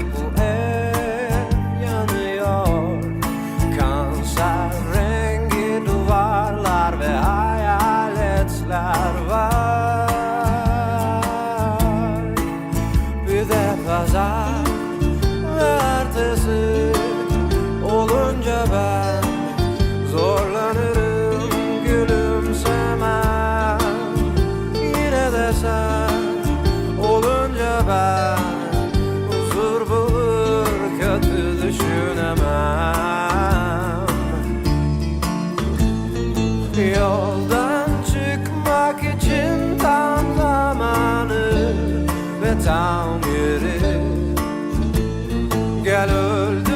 pour tam yeri Gel öldür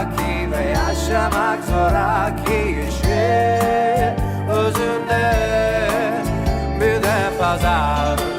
zoraki ve yaşamak zoraki işi. Özünde bir de pazarı